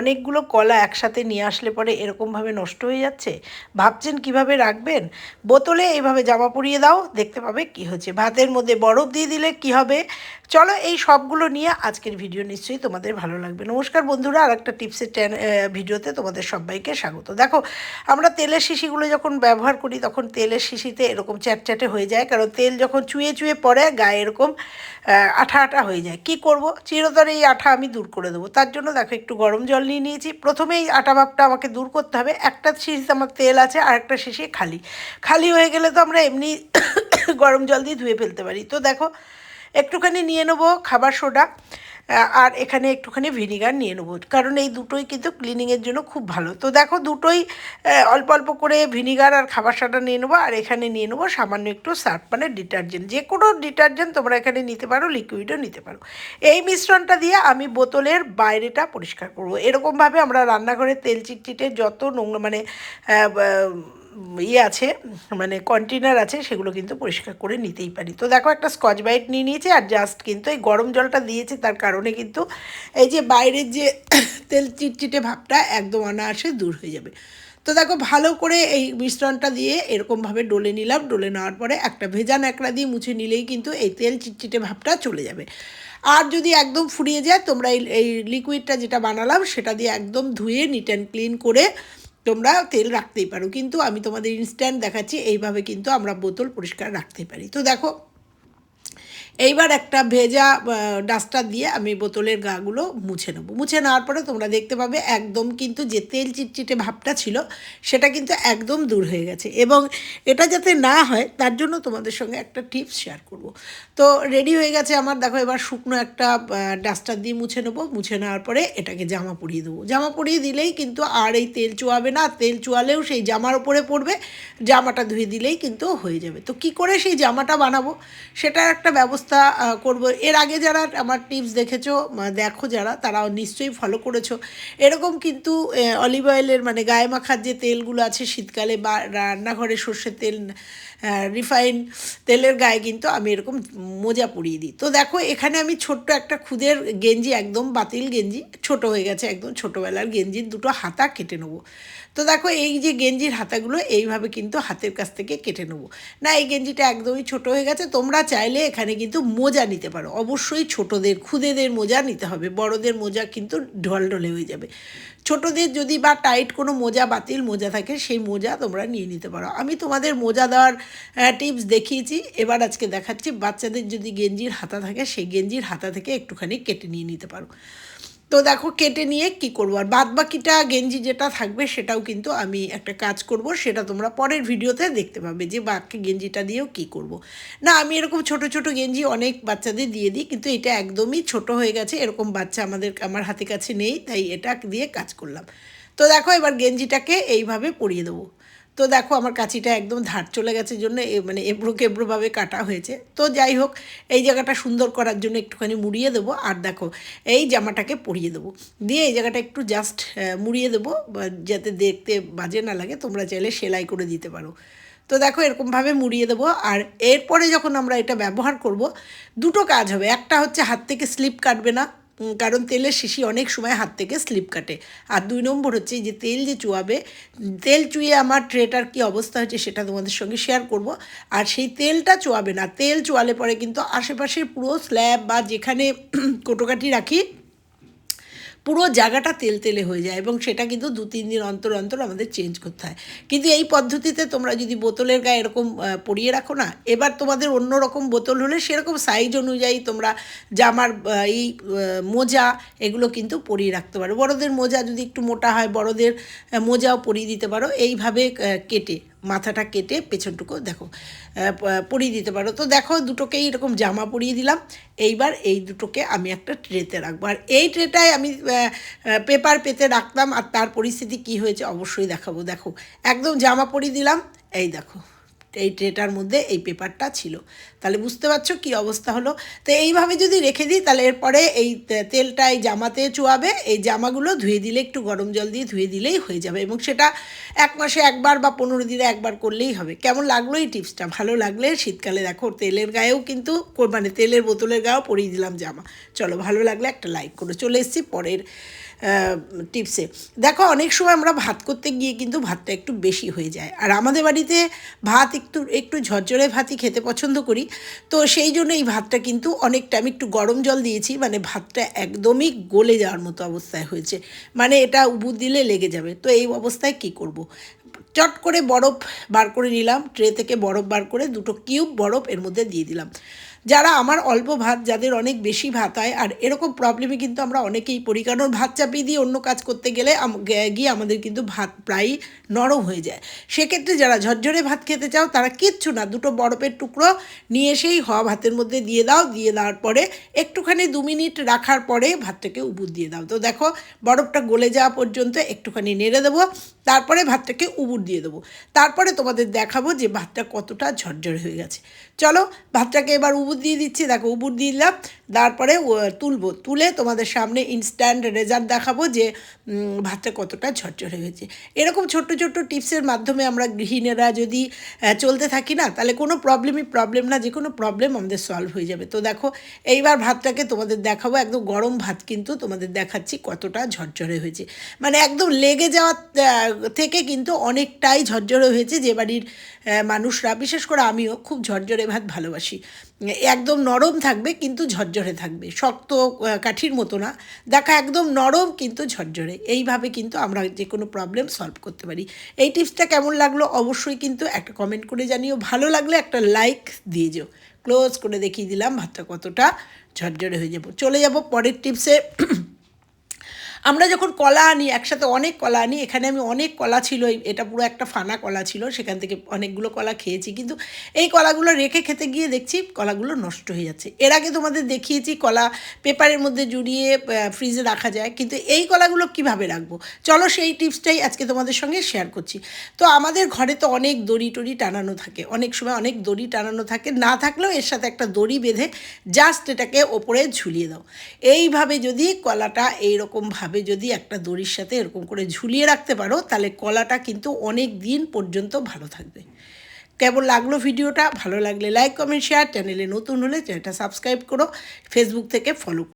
অনেকগুলো কলা একসাথে নিয়ে আসলে পরে এরকমভাবে নষ্ট হয়ে যাচ্ছে? ভাবছেন কীভাবে রাখবেন? বোতলে এইভাবে জামা পরিয়ে দাও, দেখতে পাবে কি হচ্ছে। ভাতের মধ্যে বরফ দিয়ে দিলে কি হবে? চলো এই সবগুলো নিয়ে আজকের ভিডিও নিশ্চয়ই তোমাদের ভালো লাগবে। নমস্কার বন্ধুরা আর একটা টিপসের ভিডিওতে তোমাদের সবাইকে স্বাগত। দেখো, আমরা তেলের শিশিগুলো যখন ব্যবহার করি, তখন তেলের শিশিতে এরকম চ্যাটচ্যাটে হয়ে যায়। কারণ তেল যখন চুয়ে চুয়ে পড়ে, গায়ে এরকম আঠা আঠা হয়ে যায়। কি করব? চিরতরে এই আঠা আমি দূর করে দেবো। তার জন্য দেখো, একটু গরম জল নিয়ে নিয়েছি। প্রথমেই আটা ভাবটা আমাকে দূর করতে হবে। একটা শিশিতে আমার তেল আছে আর একটা শিশি খালি। খালি হয়ে গেলে তো আমরা এমনি গরম জল দিয়ে ধুয়ে ফেলতে পারি। তো দেখো, একটুখানি নিয়ে নেব খাবার সোডা। আর এখানে একটুখানি ভিনিগার নিয়ে নেব, কারণ এই দুটোই কিন্তু ক্লিনিংয়ের জন্য খুব ভালো। তো দেখো দুটোই অল্প অল্প করে ভিনিগার আর খাবার সাটা নিয়ে নেব, আর এখানে নিয়ে নেব সামান্য একটু সার্ফ মানে ডিটারজেন্ট। যে কোনো ডিটারজেন্ট তোমরা এখানে নিতে পারো লিকুইডও নিতে পারো। এই মিশ্রণটা দিয়ে আমি বোতলের বাইরেটা পরিষ্কার করব। এরকমভাবে আমরা রান্নাঘরে তেল চিটচিটে যত নোংরা মানে ইয়ে আছে মানে কন্টেনার আছে, সেগুলো কিন্তু পরিষ্কার করে নিতেই পারি। তো দেখো একটা স্কচ বাইট নিয়ে নিয়েছি আর জাস্ট কিন্তু এই গরম জলটা দিয়েছি, তার কারণে কিন্তু এই যে বাইরের যে তেল চিটচিটে ভাবটা একদম অনায়াসে দূর হয়ে যাবে। তো দেখো ভালো করে এই মিশ্রণটা দিয়ে এরকমভাবে ডলে নিলাম, ডলে নেওয়ার পরে একটা ভেজা ন্যাকড়া দিয়ে মুছে নিলেই কিন্তু এই তেল চিটচিটে ভাবটা চলে যাবে। আর যদি একদম ফুরিয়ে যায়, তোমরা এই এই লিকুইডটা যেটা বানালাম, সেটা দিয়ে একদম ধুয়ে নিট অ্যান্ড ক্লিন করে তোমরা তেল রাখতেই পারো। কিন্তু আমি তোমাদের ইনস্ট্যান্ট দেখাচ্ছি, এইভাবে কিন্তু আমরা বোতল পরিষ্কার রাখতে পারি। তো দেখো এইবার একটা ভেজা ডাস্টার দিয়ে আমি বোতলের গাগুলো মুছে নেব। মুছে নেওয়ার পরে তোমরা দেখতে পাবে একদম কিন্তু যে তেল চিটচিটে ভাবটা ছিল, সেটা কিন্তু একদম দূর হয়ে গেছে। এবং এটা যাতে না হয়, তার জন্য তোমাদের সঙ্গে একটা টিপস শেয়ার করব। তো রেডি হয়ে গেছে আমার, দেখো এবার শুকনো একটা ডাস্টার দিয়ে মুছে নেব। মুছে নেওয়ার পরে এটাকে জামা পরিয়ে দেবো। জামা পরিয়ে দিলেই কিন্তু আর এই তেল চুয়াবে না। তেল চুয়ালেও সেই জামার ওপরে পড়বে। জামাটা ধুয়ে দিলেই কিন্তু হয়ে যাবে। তো কি করে সেই জামাটা বানাবো? সেটার একটা ব্যবস্থা আহ, করব। এর আগে যারা আমার টিপস দেখেছ দেখো যারা তারা নিশ্চয়ই ফলো করেছ। এরকম কিন্তু অলিভ অয়েলের মানে গায়ে মাখার যে তেলগুলো আছে শীতকালে বা রান্নাঘরে সর্ষের তেল রিফাইন তেলের গায়ে কিন্তু আমি এরকম মোজা পরিয়ে দিই। তো দেখো এখানে আমি ছোট্ট একটা খুদের গেঞ্জি একদম বাতিল গেঞ্জি ছোট হয়ে গেছে একদম ছোটোবেলার গেঞ্জির দুটো হাতা কেটে নেব। তো দেখো এই যে গেঞ্জির হাতাগুলো এইভাবে কিন্তু হাতের কাছ থেকে কেটে নেব। না এই গেঞ্জিটা একদমই ছোট হয়ে গেছে তোমরা চাইলে এখানে কিন্তু মোজা নিতে পারো। অবশ্যই ছোটদের, খুদেদের মোজা নিতে হবে। বড়দের মোজা কিন্তু ঢলঢলে হয়ে যাবে। ছোটদের যদি বা টাইট কোনো মোজা, বাতিল মোজা থাকে, সেই মোজা তোমরা নিয়ে নিতে পারো। আমি তোমাদের মোজা দেওয়ার টিপস দেখিয়েছি। এবার আজকে দেখাচ্ছি, বাচ্চাদের যদি গেঞ্জির হাতা থাকে, সেই গেঞ্জির হাতা থেকে একটুখানি কেটে নিয়ে নিতে পারো। তো দেখো কেটে নিয়ে কি করব? আর বাদ বাকিটা গেঞ্জি যেটা থাকবে সেটাও কিন্তু আমি একটা কাজ করব, সেটা তোমরা পরের ভিডিওতে দেখতে পাবে যে বাকি গেঞ্জিটা দিয়েও কি করব। না, আমি এরকম ছোট ছোট গেঞ্জি অনেক বাচ্চাদের দিয়ে দিই, কিন্তু এটা একদমই ছোট হয়ে গেছে, এরকম বাচ্চা আমাদের, আমার হাতে কাছে নেই, তাই এটা দিয়ে কাজ করলাম। তো দেখো এবার গেঞ্জিটাকে এইভাবে পরিয়ে দেবো। তো দেখো আমার কাঁচিটা একদম ধার চলে গেছে জন্য মানে এবড়ো কেবড়োভাবে কাটা হয়েছে। তো যাই হোক, এই জায়গাটা সুন্দর করার জন্য একটুখানি মুড়িয়ে দেবো। আর দেখো, এই জামাটাকে পরিয়ে দেবো। দিয়ে এই জায়গাটা একটু জাস্ট মুড়িয়ে দেবো যাতে দেখতে বাজে না লাগে, তোমরা চাইলে সেলাই করে দিতে পারো। তো দেখো এরকমভাবে মুড়িয়ে দেবো। আর এরপরে যখন আমরা এটা ব্যবহার করব, দুটো কাজ হবে। একটা হচ্ছে হাত থেকে স্লিপ কাটবে না কারণ তেলের শিশি অনেক সময় হাত থেকে স্লিপ কাটে। আর দুই নম্বর হচ্ছে যে তেল যে চুয়াবে, তেল চুয়ে আমার ট্রেটার কি অবস্থা হচ্ছে সেটা তোমাদের সঙ্গে শেয়ার করব। আর সেই তেলটা চুয়াবে না, তেল চুয়ালে পরে কিন্তু আশেপাশের পুরো স্ল্যাব বা যেখানে কোটোকাটি রাখি পুরো জায়গাটা তেল তেলে হয়ে যায় এবং সেটা কিন্তু দু, তিন দিন অন্তর অন্তর আমাদের চেঞ্জ করতে হয়। কিন্তু এই পদ্ধতিতে তোমরা যদি বোতলের গায়ে এরকম পরিয়ে রাখো না, এবার তোমাদের অন্য রকম বোতল হলে সেরকম সাইজ অনুযায়ী তোমরা জামার এই মোজা এগুলো কিন্তু পরিয়ে রাখতে পারো। বড়দের মোজা যদি একটু মোটা হয়, বড়দের মোজাও পরিয়ে দিতে পারো। এইভাবে কেটে মাথাটা কেটে পেছনটুকু দেখো পরিয়ে দিতে পারো। তো দেখো, দুটোকেই এরকম জামা পরিয়ে দিলাম। এইবার এই দুটোকে আমি একটা ট্রেতে রাখব। আর এই ট্রেটায় আমি পেপার পেতে রাখতাম। আর তার পরিস্থিতি কি হয়েছে অবশ্যই দেখাবো। দেখো, একদম জামা পরিয়ে দিলাম। এই দেখো। এই ট্রেটার মধ্যে এই পেপারটা ছিল। তাহলে বুঝতে পারছ কি অবস্থা হলো? তো এইভাবে যদি রেখে দিই, তাহলে এরপরে এই তেলটা এই জামাতে চুয়াবে, এই জামাগুলো ধুয়ে দিলে, একটু গরম জল দিয়ে ধুয়ে দিলেই হয়ে যাবে এবং সেটা এক মাসে একবার বা পনেরো দিনে একবার করলেই হবে। কেমন লাগল এই টিপসটা? ভালো লাগলে শীতকালে দেখো, তেলের গায়েও কিন্তু মানে তেলের বোতলের গায়েও পরিয়ে দিলাম জামা। চলো, ভালো লাগলে একটা লাইক করে চলে এসেছি পরের টিপসে। দেখো, অনেক সময় আমরা ভাত করতে গিয়ে কিন্তু ভাতটা একটু বেশি হয়ে যায়। আর আমাদের বাড়িতে ভাত একটু একটু ঝরঝরে ভাতই খেতে পছন্দ করি। তো সেই জন্য এই ভাতটা কিন্তু অনেকটা, আমি একটু গরম জল দিয়েছি মানে ভাতটা একদমই গলে যাওয়ার মতো অবস্থায় হয়েছে। মানে এটা উবু দিলে লেগে যাবে। তো এই অবস্থায় কি করব। চট করে বরফ বার করে নিলাম, ট্রে থেকে বরফ বার করে দুটো কিউব বরফ এর মধ্যে দিয়ে দিলাম। যারা আমার অল্প ভাত, যাদের অনেক বেশি ভাত হয়, আর এরকম প্রবলেমে কিন্তু আমরা অনেকেই পড়ি, কারণ ভাত চাপিয়ে দিয়ে অন্য কাজ করতে গেলে গিয়ে আমাদের কিন্তু ভাত প্রায়ই নরম হয়ে যায়। সেক্ষেত্রে যারা ঝরঝরে ভাত খেতে চাও, তারা কিচ্ছু না, দুটো বরফের টুকরো নিয়ে এসেই হওয়া ভাতের মধ্যে দিয়ে দাও, দিয়ে দেওয়ার পরে একটুখানি দু মিনিট রাখার পরে ভাতটাকে উবুর দিয়ে দাও। তো দেখো, বরফটা গলে যাওয়া পর্যন্ত একটুখানি নেড়ে দেবো, তারপরে ভাতটাকে উবুর দিয়ে দেবো। তারপরে তোমাদের দেখাবো যে ভাতটা কতটা ঝরঝরে হয়ে গেছে। চলো, ভাতটাকে এবার উবুর দিয়ে দিচ্ছি। দেখো, উবুর দিয়ে দিলাম। তারপরে তুলবো। তুলে তোমাদের সামনে ইনস্ট্যান্ট রেজাল্ট দেখাবো যে ভাতটা কতটা ঝরঝরে হয়েছে। এরকম ছোট্ট ছোট্ট টিপসের মাধ্যমে আমরা গৃহিণীরা যদি চলতে থাকি না, তাহলে কোনো প্রবলেমই প্রবলেম না, যে কোনো প্রবলেম আমাদের সলভ হয়ে যাবে। তো দেখো, এইবার ভাতটাকে তোমাদের দেখাবো। একদম গরম ভাত কিন্তু তোমাদের দেখাচ্ছি কতটা ঝরঝরে হয়েছে। মানে একদম লেগে যাওয়ার থেকে কিন্তু অনেকটাই ঝরঝরে হয়েছে যে বাড়ির মানুষরা, বিশেষ করে আমিও খুব ঝরঝরে ভাত ভালোবাসি। একদম নরম থাকবে কিন্তু ঝরঝরে থাকবে, শক্ত কাঠির মতো না। দেখা একদম নরম কিন্তু ঝরঝরে, এইভাবে কিন্তু আমরা যে কোনো প্রবলেম সলভ করতে পারি। এই টিপসটা কেমন লাগল অবশ্যই কিন্তু একটা কমেন্ট করে জানিও। ভালো লাগলে একটা লাইক দিয়ে যেও। ক্লোজ করে দেখিয়ে দিলাম ভাতটা কতটা ঝরঝরে হয়ে যাব। চলে যাব পরের টিপসে আমরা যখন কলা আনি, একসাথে অনেক কলা আনি, এখানে আমি অনেক কলা ছিল এটা পুরো একটা ফানা কলা ছিল, সেখান থেকে অনেকগুলো কলা খেয়েছি, কিন্তু এই কলাগুলো রেখে খেতে গিয়ে দেখছি কলাগুলো নষ্ট হয়ে যাচ্ছে। এর আগে তোমাদের দেখিয়েছি কলা পেপারের মধ্যে জুড়িয়ে ফ্রিজে রাখা যায়, কিন্তু এই কলাগুলো কীভাবে রাখব? চলো সেই টিপসটাই আজকে তোমাদের সঙ্গে শেয়ার করছি। তো আমাদের ঘরে তো অনেক দড়ি টড়ি টানানো থাকে, অনেক সময় অনেক দড়ি টানানো থাকে, না থাকলেও এর সাথে একটা দড়ি বেঁধে জাস্ট এটাকে ওপরে ঝুলিয়ে দাও। এইভাবে যদি কলাটা এইরকমভাবে যদি একটা দড়ির সাথে এরকম করে ঝুলিয়ে রাখতে পারো, তাহলে কলাটা কিন্তু অনেক দিন পর্যন্ত ভালো থাকবে। কেমন লাগল ভিডিওটা? ভালো লাগলে লাইক কমেন্ট শেয়ার চ্যানেলে নতুন হলে চ্যানেলটা সাবস্ক্রাইব করো ফেসবুক থেকে ফলো